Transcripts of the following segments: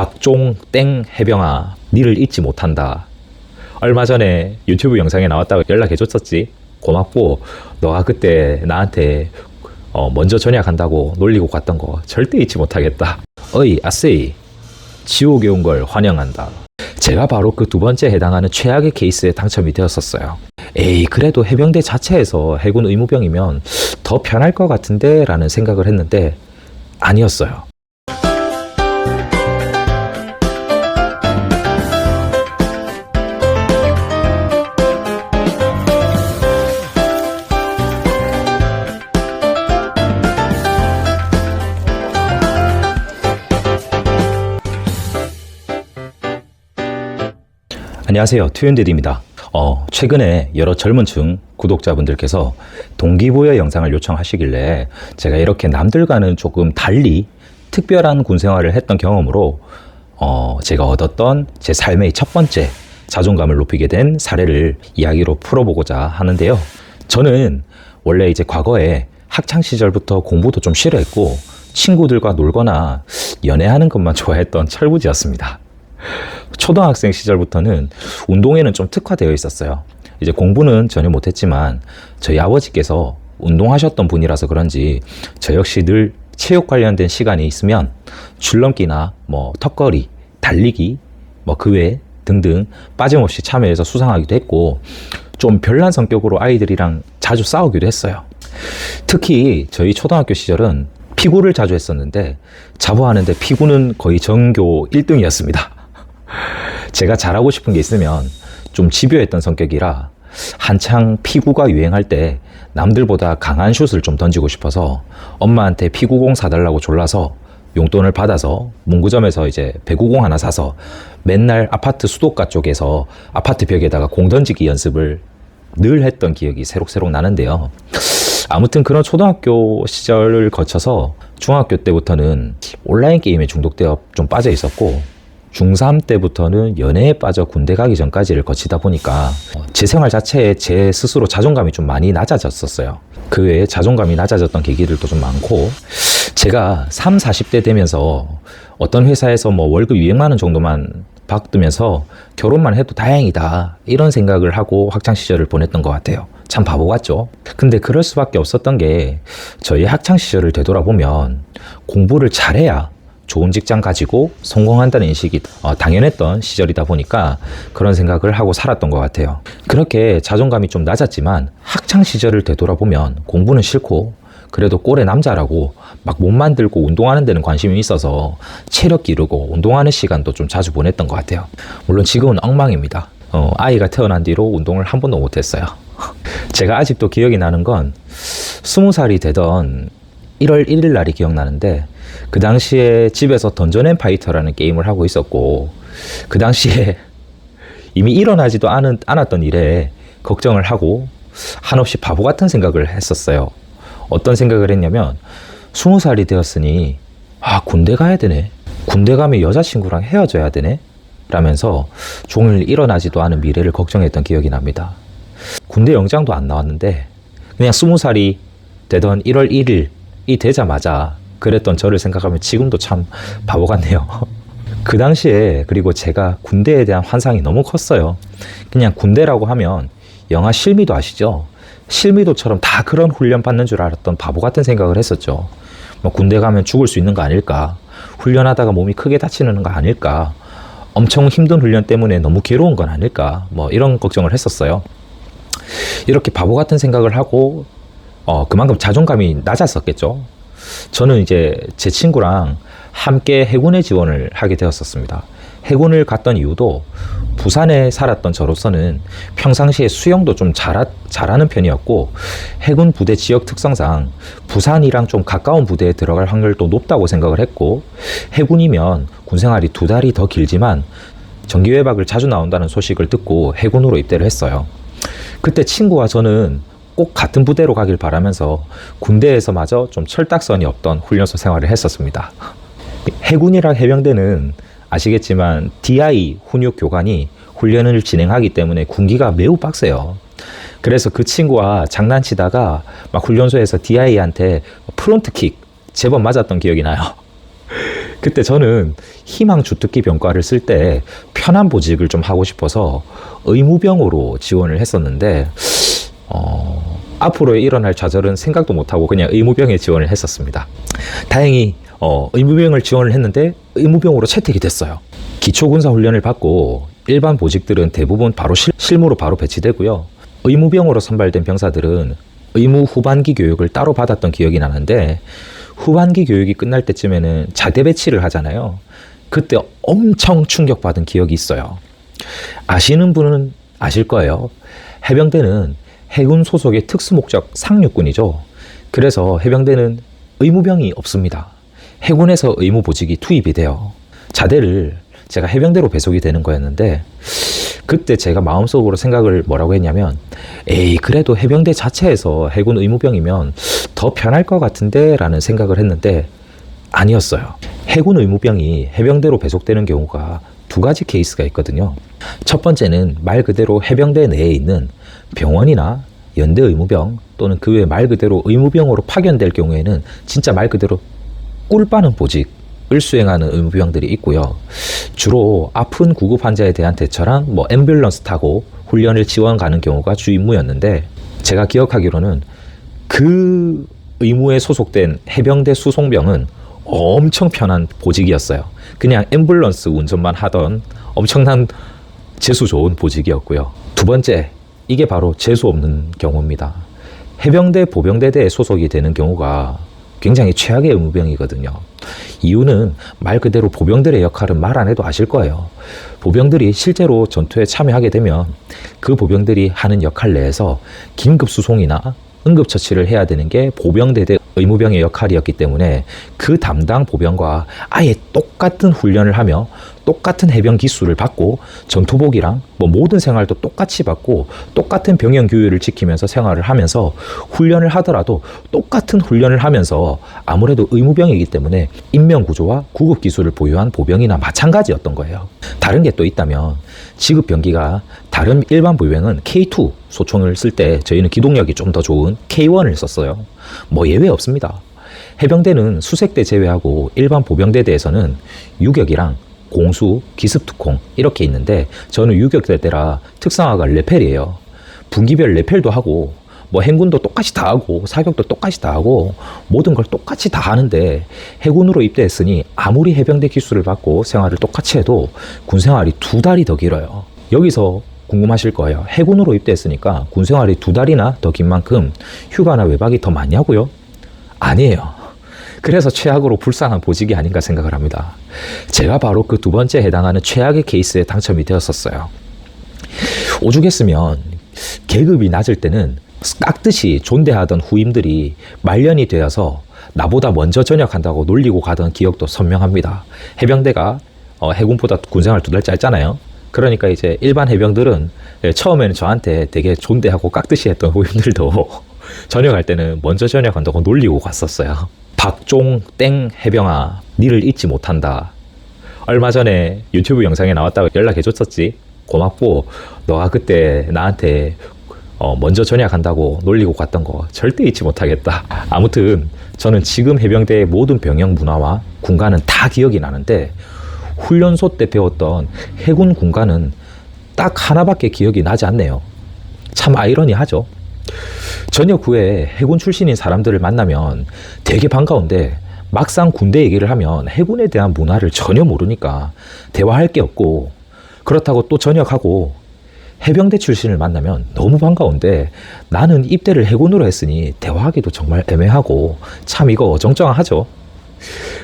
박종 땡 해병아 니를 잊지 못한다. 얼마 전에 유튜브 영상에 나왔다고 연락해줬었지. 고맙고 너가 그때 나한테 어, 먼저 전역한다고 놀리고 갔던 거 절대 잊지 못하겠다. 어이 아세이 지옥에 온 걸 환영한다. 제가 바로 그 두 번째 해당하는 최악의 케이스에 당첨이 되었었어요. 에이 그래도 해병대 자체에서 해군 의무병이면 더 편할 것 같은데 라는 생각을 했는데 아니었어요. 안녕하세요. 투윤데디입니다. 어, 최근에 여러 젊은 층 구독자분들께서 동기부여 영상을 요청하시길래 제가 이렇게 남들과는 조금 달리 특별한 군 생활을 했던 경험으로 어, 제가 얻었던 제 삶의 첫 번째 자존감을 높이게 된 사례를 이야기로 풀어보고자 하는데요. 저는 원래 이제 과거에 학창 시절부터 공부도 좀 싫어했고 친구들과 놀거나 연애하는 것만 좋아했던 철부지였습니다. 초등학생 시절부터는 운동에는 좀 특화되어 있었어요. 이제 공부는 전혀 못했지만 저희 아버지께서 운동하셨던 분이라서 그런지 저 역시 늘 체육 관련된 시간이 있으면 줄넘기나 뭐 턱걸이, 달리기, 뭐 그 외 등등 빠짐없이 참여해서 수상하기도 했고 좀 별난 성격으로 아이들이랑 자주 싸우기도 했어요. 특히 저희 초등학교 시절은 피구를 자주 했었는데 자부하는데 피구는 거의 전교 1등이었습니다. 제가 잘하고 싶은 게 있으면 좀 집요했던 성격이라 한창 피구가 유행할 때 남들보다 강한 슛을 좀 던지고 싶어서 엄마한테 피구공 사달라고 졸라서 용돈을 받아서 문구점에서 이제 배구공 하나 사서 맨날 아파트 수도가 쪽에서 아파트 벽에다가 공 던지기 연습을 늘 했던 기억이 새록새록 나는데요. 아무튼 그런 초등학교 시절을 거쳐서 중학교 때부터는 온라인 게임에 중독되어 좀 빠져 있었고 중3 때부터는 연애에 빠져 군대 가기 전까지를 거치다 보니까 제 생활 자체에 제 스스로 자존감이 좀 많이 낮아졌었어요. 그 외에 자존감이 낮아졌던 계기들도 좀 많고 제가 3, 40대 되면서 어떤 회사에서 뭐 월급 200만 원 정도만 받으면서 결혼만 해도 다행이다 이런 생각을 하고 학창 시절을 보냈던 것 같아요. 참 바보 같죠? 근데 그럴 수밖에 없었던 게 저희 학창 시절을 되돌아보면 공부를 잘해야 좋은 직장 가지고 성공한다는 인식이 어, 당연했던 시절이다 보니까 그런 생각을 하고 살았던 것 같아요. 그렇게 자존감이 좀 낮았지만 학창 시절을 되돌아보면 공부는 싫고 그래도 꼴의 남자라고 막 몸 만들고 운동하는 데는 관심이 있어서 체력 기르고 운동하는 시간도 좀 자주 보냈던 것 같아요. 물론 지금은 엉망입니다. 어, 아이가 태어난 뒤로 운동을 한 번도 못했어요. 제가 아직도 기억이 나는 건 스무 살이 되던 1월 1일 날이 기억나는데 그 당시에 집에서 던전 앤 파이터라는 게임을 하고 있었고 그 당시에 이미 일어나지도 않은, 않았던 일에 걱정을 하고 한없이 바보 같은 생각을 했었어요. 어떤 생각을 했냐면 스무 살이 되었으니 아 군대 가야 되네. 군대 가면 여자친구랑 헤어져야 되네. 라면서 종일 일어나지도 않은 미래를 걱정했던 기억이 납니다. 군대 영장도 안 나왔는데 그냥 스무 살이 되던 1월 1일이 되자마자 그랬던 저를 생각하면 지금도 참 바보 같네요. 그 당시에 그리고 제가 군대에 대한 환상이 너무 컸어요. 그냥 군대라고 하면 영화 실미도 아시죠? 실미도처럼 다 그런 훈련 받는 줄 알았던 바보 같은 생각을 했었죠. 뭐 군대 가면 죽을 수 있는 거 아닐까? 훈련하다가 몸이 크게 다치는 거 아닐까? 엄청 힘든 훈련 때문에 너무 괴로운 건 아닐까? 뭐 이런 걱정을 했었어요. 이렇게 바보 같은 생각을 하고 어, 그만큼 자존감이 낮았었겠죠. 저는 이제 제 친구랑 함께 해군에 지원을 하게 되었었습니다. 해군을 갔던 이유도 부산에 살았던 저로서는 평상시에 수영도 좀 잘하, 잘하는 편이었고 해군 부대 지역 특성상 부산이랑 좀 가까운 부대에 들어갈 확률도 높다고 생각을 했고 해군이면 군생활이 두 달이 더 길지만 정기외박을 자주 나온다는 소식을 듣고 해군으로 입대를 했어요. 그때 친구와 저는 꼭 같은 부대로 가길 바라면서 군대에서마저 좀 철딱선이 없던 훈련소 생활을 했었습니다. 해군이랑 해병대는 아시겠지만 DI 훈육 교관이 훈련을 진행하기 때문에 군기가 매우 빡세요. 그래서 그 친구와 장난치다가 막 훈련소에서 DI한테 프론트킥 제법 맞았던 기억이 나요. 그때 저는 희망 주특기 병과를 쓸 때 편한 보직을 좀 하고 싶어서 의무병으로 지원을 했었는데 어, 앞으로 일어날 좌절은 생각도 못하고 그냥 의무병에 지원을 했었습니다. 다행히 어, 의무병을 지원을 했는데 의무병으로 채택이 됐어요. 기초군사 훈련을 받고 일반 보직들은 대부분 바로 실, 실무로 바로 배치되고요. 의무병으로 선발된 병사들은 의무 후반기 교육을 따로 받았던 기억이 나는데 후반기 교육이 끝날 때쯤에는 자대 배치를 하잖아요. 그때 엄청 충격받은 기억이 있어요. 아시는 분은 아실 거예요. 해병대는 해군 소속의 특수목적 상륙군이죠. 그래서 해병대는 의무병이 없습니다. 해군에서 의무보직이 투입이 돼요. 자대를 제가 해병대로 배속이 되는 거였는데 그때 제가 마음속으로 생각을 뭐라고 했냐면 에이 그래도 해병대 자체에서 해군 의무병이면 더 편할 것 같은데 라는 생각을 했는데 아니었어요. 해군 의무병이 해병대로 배속되는 경우가 두 가지 케이스가 있거든요. 첫 번째는 말 그대로 해병대 내에 있는 병원이나 연대 의무병 또는 그 외 말 그대로 의무병으로 파견될 경우에는 진짜 말 그대로 꿀 빠는 보직을 수행하는 의무병들이 있고요. 주로 아픈 구급 환자에 대한 대처랑 뭐 앰뷸런스 타고 훈련을 지원 가는 경우가 주 임무였는데 제가 기억하기로는 그 의무에 소속된 해병대 수송병은 엄청 편한 보직이었어요. 그냥 앰뷸런스 운전만 하던 엄청난 재수 좋은 보직이었고요. 두 번째, 이게 바로 재수 없는 경우입니다. 해병대 보병대대에 소속이 되는 경우가 굉장히 최악의 의무병이거든요. 이유는 말 그대로 보병들의 역할은 말 안 해도 아실 거예요. 보병들이 실제로 전투에 참여하게 되면 그 보병들이 하는 역할 내에서 긴급 수송이나 응급처치를 해야 되는 게 보병대대 의무병의 역할이었기 때문에 그 담당 보병과 아예 똑같은 훈련을 하며 똑같은 해병 기술을 받고 전투복이랑 뭐 모든 생활도 똑같이 받고 똑같은 병영 규율을 지키면서 생활을 하면서 훈련을 하더라도 똑같은 훈련을 하면서 아무래도 의무병이기 때문에 인명 구조와 구급 기술을 보유한 보병이나 마찬가지였던 거예요. 다른 게 또 있다면 지급 병기가 다른 일반 보병은 K2 소총을 쓸 때 저희는 기동력이 좀 더 좋은 K1을 썼어요. 뭐 예외 없습니다. 해병대는 수색대 제외하고 일반 보병대대에서는 유격이랑 공수, 기습특공 이렇게 있는데 저는 유격대 때라 특성화가 레펠이에요. 분기별 레펠도 하고 뭐 행군도 똑같이 다 하고 사격도 똑같이 다 하고 모든 걸 똑같이 다 하는데 해군으로 입대했으니 아무리 해병대 기술을 받고 생활을 똑같이 해도 군 생활이 두 달이 더 길어요. 여기서 궁금하실 거예요. 해군으로 입대했으니까 군 생활이 두 달이나 더 긴 만큼 휴가나 외박이 더 많냐고요? 아니에요. 그래서 최악으로 불쌍한 보직이 아닌가 생각을 합니다. 제가 바로 그 두 번째 해당하는 최악의 케이스에 당첨이 되었었어요. 오죽했으면 계급이 낮을 때는 깍듯이 존대하던 후임들이 말년이 되어서 나보다 먼저 전역한다고 놀리고 가던 기억도 선명합니다. 해병대가 어, 해군보다 군생활 두 달 짧잖아요. 그러니까 이제 일반 해병들은 예, 처음에는 저한테 되게 존대하고 깍듯이 했던 후임들도 전역할 때는 먼저 전역한다고 놀리고 갔었어요. 박종 땡 해병아, 니를 잊지 못한다. 얼마 전에 유튜브 영상에 나왔다고 연락해 줬었지. 고맙고 너가 그때 나한테 어, 먼저 전역한다고 놀리고 갔던 거 절대 잊지 못하겠다. 아무튼 저는 지금 해병대의 모든 병영 문화와 군가는 다 기억이 나는데 훈련소 때 배웠던 해군 군가는 딱 하나밖에 기억이 나지 않네요. 참 아이러니하죠. 전역 후에 해군 출신인 사람들을 만나면 되게 반가운데 막상 군대 얘기를 하면 해군에 대한 문화를 전혀 모르니까 대화할 게 없고 그렇다고 또 전역하고 해병대 출신을 만나면 너무 반가운데 나는 입대를 해군으로 했으니 대화하기도 정말 애매하고 참 이거 어정쩡하죠.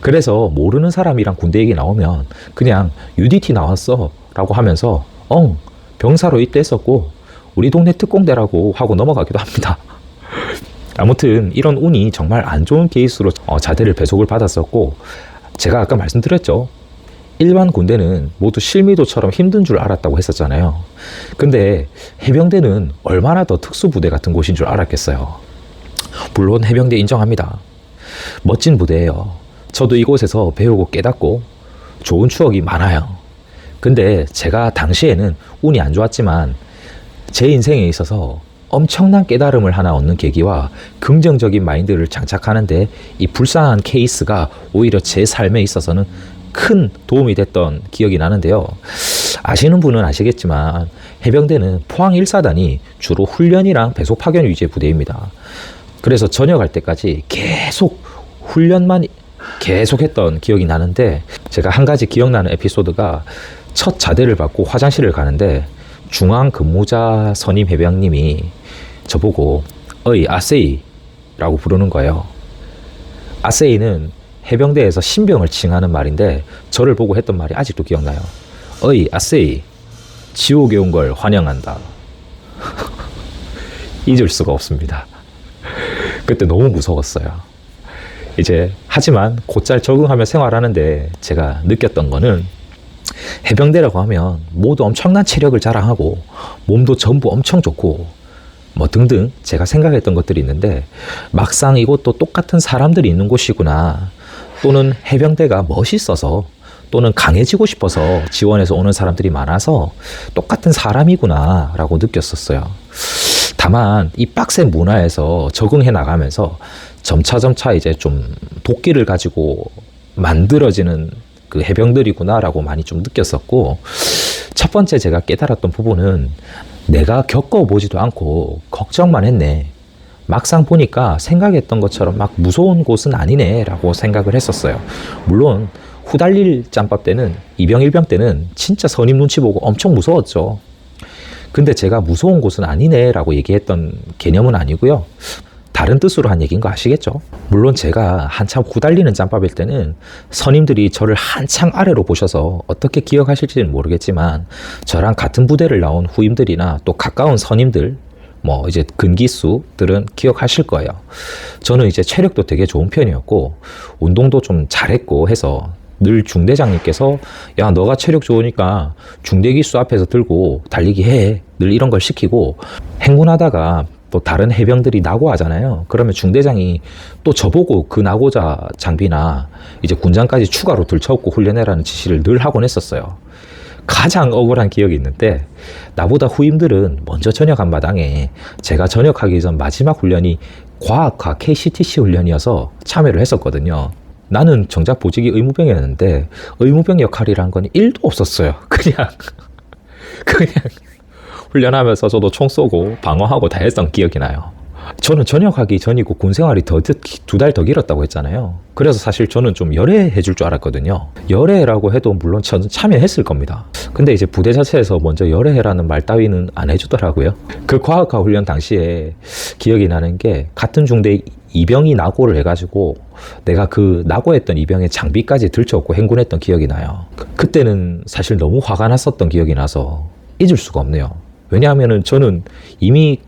그래서 모르는 사람이랑 군대 얘기 나오면 그냥 UDT 나왔어 라고 하면서 엉 병사로 입대했었고 우리 동네 특공대라고 하고 넘어가기도 합니다. 아무튼 이런 운이 정말 안 좋은 케이스로 어, 자대를 배속을 받았었고 제가 아까 말씀드렸죠. 일반 군대는 모두 실미도처럼 힘든 줄 알았다고 했었잖아요. 근데 해병대는 얼마나 더 특수부대 같은 곳인 줄 알았겠어요. 물론 해병대 인정합니다. 멋진 부대예요. 저도 이곳에서 배우고 깨닫고 좋은 추억이 많아요. 근데 제가 당시에는 운이 안 좋았지만 제 인생에 있어서 엄청난 깨달음을 하나 얻는 계기와 긍정적인 마인드를 장착하는데 이 불쌍한 케이스가 오히려 제 삶에 있어서는 큰 도움이 됐던 기억이 나는데요. 아시는 분은 아시겠지만 해병대는 포항 1사단이 주로 훈련이랑 배속 파견 위주의 부대입니다. 그래서 전역할 때까지 계속 훈련만 계속했던 기억이 나는데 제가 한 가지 기억나는 에피소드가 첫 자대를 받고 화장실을 가는데 중앙 근무자 선임 해병님이 저보고 어이 아세이라고 부르는 거예요. 아세이는 해병대에서 신병을 칭하는 말인데 저를 보고 했던 말이 아직도 기억나요. 어이 아세이 지옥에 온 걸 환영한다. 잊을 수가 없습니다. 그때 너무 무서웠어요. 이제 하지만 곧잘 적응하며 생활하는데 제가 느꼈던 거는 해병대라고 하면 모두 엄청난 체력을 자랑하고 몸도 전부 엄청 좋고 뭐 등등 제가 생각했던 것들이 있는데 막상 이곳도 똑같은 사람들이 있는 곳이구나 또는 해병대가 멋있어서 또는 강해지고 싶어서 지원해서 오는 사람들이 많아서 똑같은 사람이구나 라고 느꼈었어요. 다만 이 빡센 문화에서 적응해 나가면서 점차 점차 이제 좀 도끼를 가지고 만들어지는 그 해병들이구나라고 많이 좀 느꼈었고 첫 번째 제가 깨달았던 부분은 내가 겪어보지도 않고 걱정만 했네. 막상 보니까 생각했던 것처럼 막 무서운 곳은 아니네라고 생각을 했었어요. 물론 후달릴 짬밥 때는 이병 일병 때는 진짜 선임 눈치 보고 엄청 무서웠죠. 근데 제가 무서운 곳은 아니네라고 얘기했던 개념은 아니고요. 다른 뜻으로 한 얘기인 거 아시겠죠? 물론 제가 한참 후달리는 짬밥일 때는 선임들이 저를 한창 아래로 보셔서 어떻게 기억하실지는 모르겠지만 저랑 같은 부대를 나온 후임들이나 또 가까운 선임들 뭐 이제 근기수들은 기억하실 거예요. 저는 이제 체력도 되게 좋은 편이었고 운동도 좀 잘했고 해서 늘 중대장님께서 야 너가 체력 좋으니까 중대기수 앞에서 들고 달리기 해. 늘 이런 걸 시키고 행군하다가 또 다른 해병들이 낙오하잖아요. 그러면 중대장이 또 저보고 그 낙오자 장비나 이제 군장까지 추가로 들쳐업고 훈련해라는 지시를 늘 하곤 했었어요. 가장 억울한 기억이 있는데 나보다 후임들은 먼저 전역한 마당에 제가 전역하기 전 마지막 훈련이 과학화 KCTC 훈련이어서 참여를 했었거든요. 나는 정작 보직이 의무병이었는데 의무병 역할이란 건 1도 없었어요. 그냥 그냥 훈련하면서 저도 총 쏘고 방어하고 다 했던 기억이 나요. 저는 전역하기 전이고 군 생활이 더 두 달 더 길었다고 했잖아요. 그래서 사실 저는 좀 열애해 줄 줄 알았거든요. 열애라고 해도 물론 저는 참여했을 겁니다. 근데 이제 부대 자체에서 먼저 열애해라는 말 따위는 안 해주더라고요. 그 과학화 훈련 당시에 기억이 나는 게 같은 중대 이병이 낙오를 해가지고 내가 그 낙오했던 이병의 장비까지 들쳐업고 행군했던 기억이 나요. 그때는 사실 너무 화가 났었던 기억이 나서 잊을 수가 없네요. 왜냐하면은 저는 이미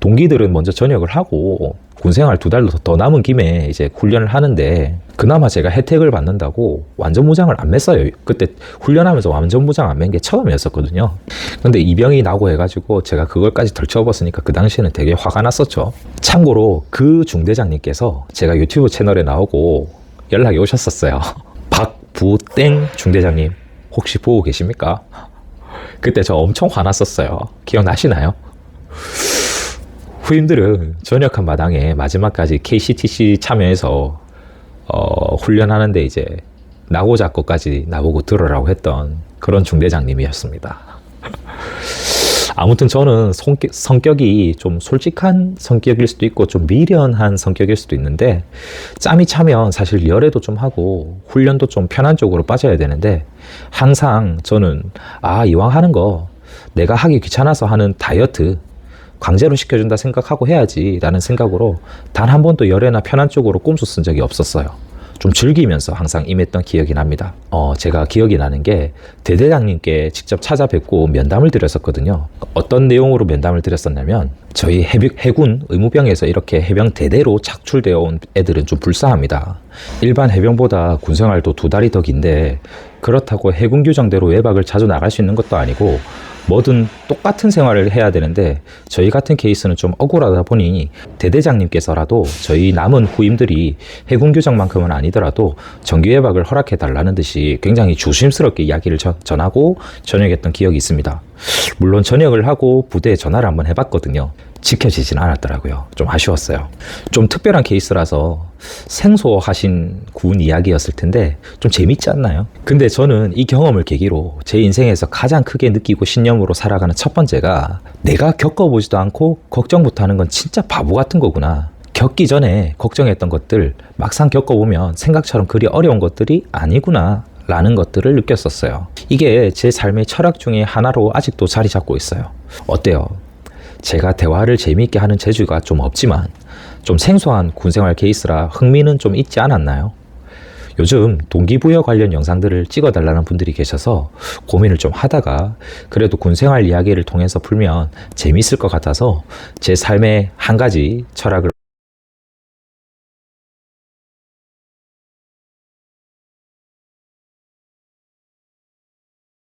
동기들은 먼저 전역을 하고 군생활 두 달 더 남은 김에 이제 훈련을 하는데 그나마 제가 혜택을 받는다고 완전 무장을 안 맸어요. 그때 훈련하면서 완전 무장 안 맨 게 처음이었었거든요. 근데 이병이 나고 해가지고 제가 그걸까지 덜쳐봤으니까 그 당시에는 되게 화가 났었죠. 참고로 그 중대장님께서 제가 유튜브 채널에 나오고 연락이 오셨었어요. 박부땡 중대장님 혹시 보고 계십니까? 그때 저 엄청 화났었어요. 기억나시나요? 후임들은 전역한 마당에 마지막까지 KCTC 참여해서 어, 훈련하는데 이제 나고자 것까지 나보고 들어라고 했던 그런 중대장님이었습니다. 아무튼 저는 성격, 성격이 좀 솔직한 성격일 수도 있고 좀 미련한 성격일 수도 있는데 짬이 차면 사실 열애도 좀 하고 훈련도 좀 편한 쪽으로 빠져야 되는데 항상 저는 아 이왕 하는 거 내가 하기 귀찮아서 하는 다이어트 강제로 시켜준다 생각하고 해야지 라는 생각으로 단 한 번도 열애나 편한 쪽으로 꼼수 쓴 적이 없었어요. 좀 즐기면서 항상 임했던 기억이 납니다. 어, 제가 기억이 나는 게 대대장님께 직접 찾아뵙고 면담을 드렸었거든요. 어떤 내용으로 면담을 드렸었냐면 저희 해군 의무병에서 이렇게 해병 대대로 착출되어 온 애들은 좀 불쌍합니다. 일반 해병보다 군생활도 두 달이 더 긴데 그렇다고 해군 규정대로 외박을 자주 나갈 수 있는 것도 아니고 뭐든 똑같은 생활을 해야 되는데 저희 같은 케이스는 좀 억울하다 보니 대대장님께서라도 저희 남은 후임들이 해군 규정만큼은 아니더라도 정규 예박을 허락해 달라는 듯이 굉장히 조심스럽게 이야기를 전하고 전역했던 기억이 있습니다. 물론 전역을 하고 부대에 전화를 한번 해봤거든요. 지켜지진 않았더라고요. 좀 아쉬웠어요. 좀 특별한 케이스라서 생소하신 군 이야기였을 텐데 좀 재밌지 않나요? 근데 저는 이 경험을 계기로 제 인생에서 가장 크게 느끼고 신념으로 살아가는 첫 번째가 내가 겪어보지도 않고 걱정부터 하는 건 진짜 바보 같은 거구나. 겪기 전에 걱정했던 것들 막상 겪어보면 생각처럼 그리 어려운 것들이 아니구나. 라는 것들을 느꼈었어요. 이게 제 삶의 철학 중에 하나로 아직도 자리 잡고 있어요. 어때요? 제가 대화를 재미있게 하는 재주가 좀 없지만 좀 생소한 군생활 케이스라 흥미는 좀 있지 않았나요? 요즘 동기부여 관련 영상들을 찍어달라는 분들이 계셔서 고민을 좀 하다가 그래도 군생활 이야기를 통해서 풀면 재미있을 것 같아서 제 삶의 한 가지 철학을